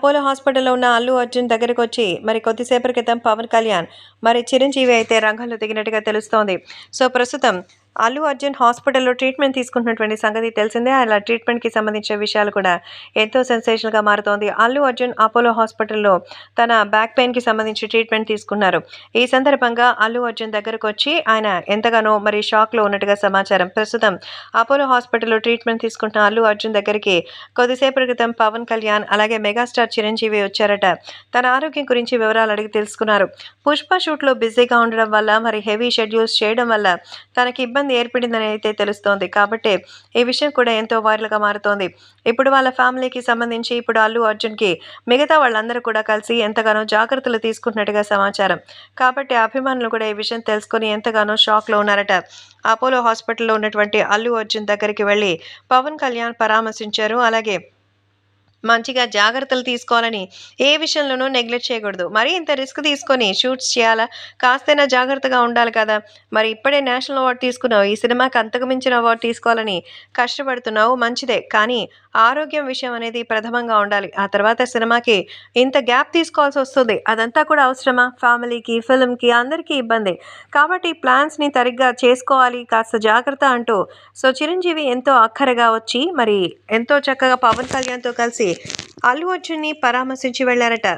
Apollo హాస్పిటల్లో ఉన్న అల్లు అర్జున్ దగ్గరకు వచ్చి మరి కొద్దిసేపటి క్రితం పవన్ కళ్యాణ్ మరి చిరంజీవి అయితే రంగంలో దిగినట్టుగా తెలుస్తోంది. సో ప్రస్తుతం అల్లు అర్జున్ హాస్పిటల్లో ట్రీట్మెంట్ తీసుకుంటున్నటువంటి సంగతి తెలిసిందే. అలా ట్రీట్మెంట్కి సంబంధించిన విషయాలు కూడా ఎంతో సెన్సేషనల్గా మారుతోంది. అల్లు అర్జున్ అపోలో హాస్పిటల్లో తన బ్యాక్ పెయిన్కి సంబంధించి ట్రీట్మెంట్ తీసుకున్నారు. ఈ సందర్భంగా అల్లు అర్జున్ దగ్గరకు వచ్చి ఆయన ఎంతగానో మరి షాక్లో ఉన్నట్టుగా సమాచారం. ప్రస్తుతం అపోలో హాస్పిటల్లో ట్రీట్మెంట్ తీసుకుంటున్న అల్లు అర్జున్ దగ్గరికి కొద్దిసేపటి క్రితం పవన్ కళ్యాణ్ అలాగే మెగాస్టార్ చిరంజీవి వచ్చారట. తన ఆరోగ్యం గురించి వివరాలు అడిగి తెలుసుకున్నారు. పుష్ప షూట్లో బిజీగా ఉండడం వల్ల మరి హెవీ షెడ్యూల్స్ చేయడం వల్ల తనకి ఇబ్బంది ఏర్పడిందని అయితే తెలుస్తోంది. కాబట్టి ఈ విషయం కూడా ఎంతో వైరల్గా మారుతోంది. ఇప్పుడు వాళ్ళ ఫ్యామిలీకి సంబంధించి ఇప్పుడు అల్లు అర్జున్కి మిగతా వాళ్ళందరూ కూడా కలిసి ఎంతగానో జాగ్రత్తలు తీసుకుంటున్నట్టుగా సమాచారం. కాబట్టి అభిమానులు కూడా ఈ విషయం తెలుసుకొని ఎంతగానో షాక్లో ఉన్నారట. అపోలో హాస్పిటల్లో ఉన్నటువంటి అల్లు అర్జున్ దగ్గరికి వెళ్ళి పవన్ కళ్యాణ్ పరామర్శించారు. అలాగే మంచిగా జాగ్రత్తలు తీసుకోవాలని ఏ విషయంలోనూ నెగ్లెక్ట్ చేయకూడదు. మరి ఇంత రిస్క్ తీసుకొని షూట్స్ చేయాలా? కాస్తైనా జాగ్రత్తగా ఉండాలి కదా. మరి ఇప్పుడే నేషనల్ అవార్డు తీసుకున్నావు. ఈ సినిమాకి అంతకు మించిన అవార్డు తీసుకోవాలని కష్టపడుతున్నావు. మంచిదే. కానీ ఆరోగ్యం విషయం అనేది ప్రథమంగా ఉండాలి. ఆ తర్వాత సినిమాకి ఇంత గ్యాప్ తీసుకోవాల్సి వస్తుంది. అదంతా కూడా అవసరమా? ఫ్యామిలీకి ఫిల్మ్కి అందరికీ ఇబ్బంది. కాబట్టి ప్లాన్స్ని సరిగ్గా చేసుకోవాలి. కాస్త జాగ్రత్త అంటూ. సో చిరంజీవి ఎంతో అక్కరగా వచ్చి మరి ఎంతో చక్కగా పవన్ కళ్యాణ్తో కలిసి అల్లు అర్జున్ని పరామర్శించి వెళ్ళారట.